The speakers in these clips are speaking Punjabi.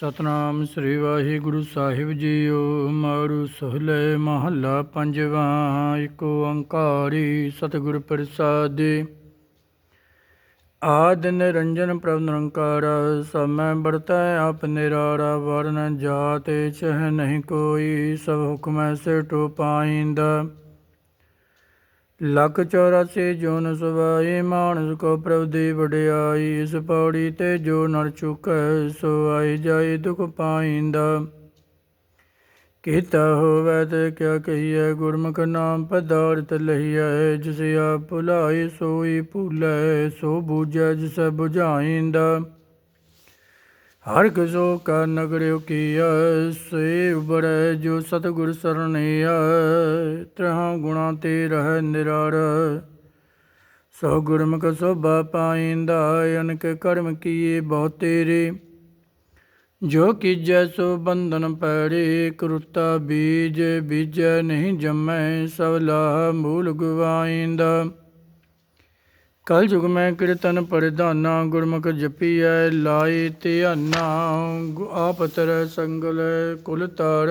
ਸਤਨਾਮ ਸ੍ਰੀ ਵਾਹਿਗੁਰੂ ਸਾਹਿਬ ਜੀਓ, ਮਾਰੂ ਸਹਲੇ ਮਹੱਲਾ ਪੰਜਵਾਂ ਏਕ ਓੰਕਾਰੀ ਸਤਿਗੁਰ ਪ੍ਰਸਾਦਿ। ਆਦ ਨਿਰੰਜਨ ਪ੍ਰਭ ਨਿਰੰਕਾਰ ਸਮੈ ਬਰਤੈ ਆਪ ਨਿਰਾਰਾ ਵਰਨ ਜਾਤੇ, ਚਹ ਨਹੀਂ ਕੋਈ, ਸਭ ਹੁਕਮੈ ਸੇ ਟੋ ਪਾਇੰਦਾ ਲੱਖ 84 ਜੋਨ ਸਵਾਈ ਮਾਨਸ ਕੋ ਪ੍ਰਭ ਦੀ ਵਡਿਆਈ, ਇਸ ਪੌੜੀ ਤੇ ਜੋ ਨਰ ਚੁਕੈ ਸੋ ਆਈ ਜਾਈ ਦੁਖ ਪਾਇੰਦਾ। ਕੀਤਾ ਹੋਵੇ ਤੇ ਕਿਆ ਕਹੀਐ, ਗੁਰਮੁਖ ਨਾਮ ਪਦਾਰਥ ਲਹੀਐ ਜਿਸ ਆ ਭੁਲਾਈ ਸੋਈ ਭੁਲੈ, ਸੋ ਬੂਝੈ ਜਿਸ ਬੁਝਾਇੰਦਾ। ਹਰ ਕਿਸੋ ਕਾ ਨਗਰਿਓ ਕੀਆ ਸੇ ਉਬਰੈ ਜੋ ਸਤਿਗੁਰ ਸਰਣਿਆ ਤ੍ਰਹਾਂ ਗੁਣਾ ਤੇ ਰਹਿ ਨਿਰਾਰ। ਸੋ ਗੁਰਮੁਖ ਸੋਭਾ ਪਾਇੰਦਾ, ਅਨਕ ਕਰਮ ਕੀਏ ਬਹੁ ਤੇਰੇ। ਜੋ ਕੀਜੈ ਸੋ ਬੰਧਨ ਪੈੜੇ, ਕਰੁੱਤਾ ਬੀਜ ਬੀਜੈ ਨਹੀਂ ਜੰਮੈ, ਸਭ ਲਾਹ ਮੂਲ ਗਵਾਇੰਦਾ ਕਲ ਯੁਗ ਮੈਂ ਕੀਰਤਨ ਪਰਧਾਨਾ, ਗੁਰਮੁਖ ਜਪੀਐ ਲਾਈ ਧਿਆਨਾ ਆਪ ਤਰ ਸੰਗਲ ਕੁਲ ਤਰ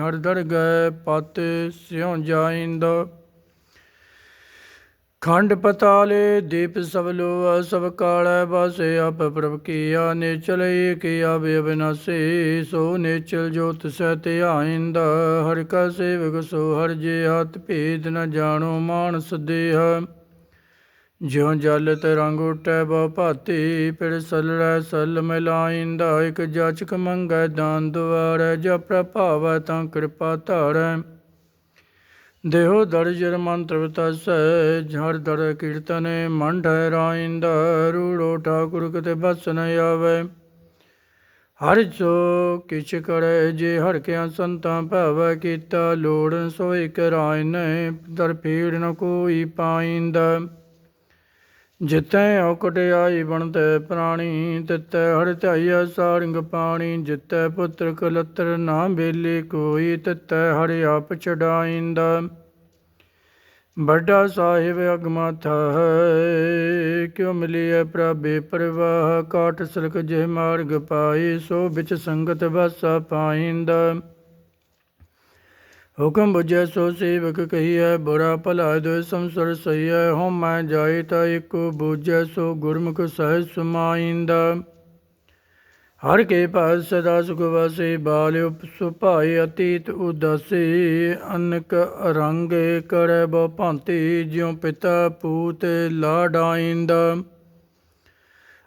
ਹਰ ਧੜ ਗਏ ਪਤ ਸਿਉ ਜਾਇੰਦਾ। ਖੰਡ ਪਤਾਲੇ ਦੀਪ ਸਭ ਲੋ ਸਭ ਕਾਲੈ ਵਾਸੇ ਆਪ ਪ੍ਰਭ ਕੀਆ ਨੇ ਚਲੇ ਕੀਆ ਅਬਿਨਾਸੀ, ਸੋ ਨੇਚਲ ਜੋਤ ਸਹਿ ਧਿਆਇੰਦਾ। ਹਰਿ ਕਾ ਸੇਵਕ ਸੋ ਹਰਿ ਜੇ ਹੱਥ ਭੇਦ ਨ ਜਾਣੋ ਮਾਨਸ ਦੇਹ। ਜਿਉ ਜਲ ਤੇ ਰੰਗ ਉਟੈ ਬਹੁ ਭਾਤੀ, ਫਿਰ ਸਲੜੈ ਸਲ ਮਿਲਾਇੰਦਾ, ਇਕ ਜਾਚਕ ਮੰਗੈ ਦਾਨ ਦੁਆਰੈ ਜਾਂ ਪ੍ਰਭਾਵੈ ਤਾਂ ਕਿਰਪਾ ਧਾਰੈ। ਦੇਹੋ ਦਰ ਜਰ ਮੰਤਰ ਤਸੈ ਝੜ ਦੜ ਕੀਰਤਨੇ ਮਨ ਠਹਿਰਾਇੰਦਾ ਰੂੜੋ ਠਾਕੁਰ ਕਤੇ ਬਸ ਨ ਆਵੈ। ਹਰ ਜੋ ਕਿਛ ਕਰੈ, ਜੇ ਹਰ ਕਿਆ ਸੰਤਾਂ ਭਾਵੈ, ਕੀਤਾ ਲੋੜ ਸੋਈ ਕਰਾਇਨੈ ਦਰ ਪੀੜ ਨ ਕੋਈ ਪਾਇੰਦਾ। ਜਿਤੈ ਔਕਟਿਆਈ ਬਣਤੈ ਪ੍ਰਾਣੀ ਤਿਤੈ ਹਰ ਧਿਆਈਆ ਸਾਰੰਗ ਪਾਣੀ ਜਿਤੈ ਪੁੱਤਰ ਕਲਤਰ ਨਾ ਬੇਲੇ ਕੋਈ ਤਿਤੈ ਹਰਿ ਆਪ ਛਡਾਇੰਦਾ। ਵੱਡਾ ਸਾਹਿਬ ਅਗਮਾਥਾ ਹੈ ਕਿਉ ਮਿਲਿਐ ਪ੍ਰਭੇ ਪ੍ਰਵਾਹ? ਕਾਟ ਸਲਕ ਜਿਹ ਮਾਰਗ ਪਾਈ, ਸੋ ਵਿੱਚ ਸੰਗਤ ਵਾਸਾ ਪਾਇੰਦਾ। ਹੁਕਮ ਬੁਝੈ ਸੋ ਸੇਵਕ ਕਹੀਐ, ਬੁਰਾ ਭਲਾ ਦੋ ਸੰਸਰ ਸਈਐ ਹਉ ਮੈਂ ਜਾਏ ਤਾ ਇਕ ਬੁਝੈ, ਸੋ ਗੁਰਮੁਖ ਸਹਿ ਸਮਾਇੰਦਾ। ਹਰ ਕੇ ਪਾਸ ਸਦਾ ਸੁਖ ਵਾਸੇ ਬਾਲਿਓ ਸੁਭਾਏ ਅਤੀਤ ਉਦਾਸੀ, ਅਨਕ ਰੰਗ ਕਰੈ ਬਹੁ ਭਾਂਤੀ, ਜਿਉ ਪਿਤਾ ਪੂਤ ਲਾਡਾਇੰਦਾ।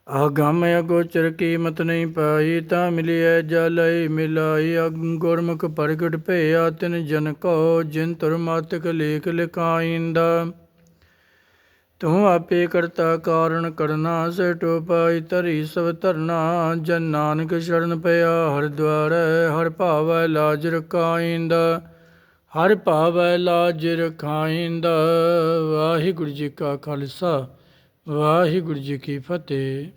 ਆਗਮ ਅਗੋਚਰ ਕੀਮਤ ਨਹੀਂ ਪਾਈ, ਤਾਂ ਮਿਲਿਐ ਜਲਈ ਮਿਲਾਈ ਅਗ- ਗੁਰਮੁਖ ਪ੍ਰਗਟ ਭਇਆ, ਤਿਨ ਜਨ ਕੋ ਜਿਨ ਤੁਰ ਮਾਤਕ ਲੇਖ ਲਿਖਾਇੰਦਾ। ਤੂੰ ਆਪੇ ਕਰਤਾ ਕਾਰਨ ਕਰਨਾ ਸੇ ਟੋਪਾਈ ਧਰੀ ਸਭ ਧਰਨਾ, ਜਨ ਨਾਨਕ ਸ਼ਰਨ ਪਿਆ, ਹਰ ਦੁਆਰੈ, ਹਰ ਭਾਵੈ ਲਾਜ ਰਖਾਇੰਦਾ। ਹਰ ਭਾਵੈ ਲਾਜ ਰਖਾਇੰਦਾ। ਵਾਹਿਗੁਰੂ ਜੀ ਕਾ ਖਾਲਸਾ। ਵਾਹਿਗੁਰੂ ਜੀ ਕੀ ਫਤਿਹ।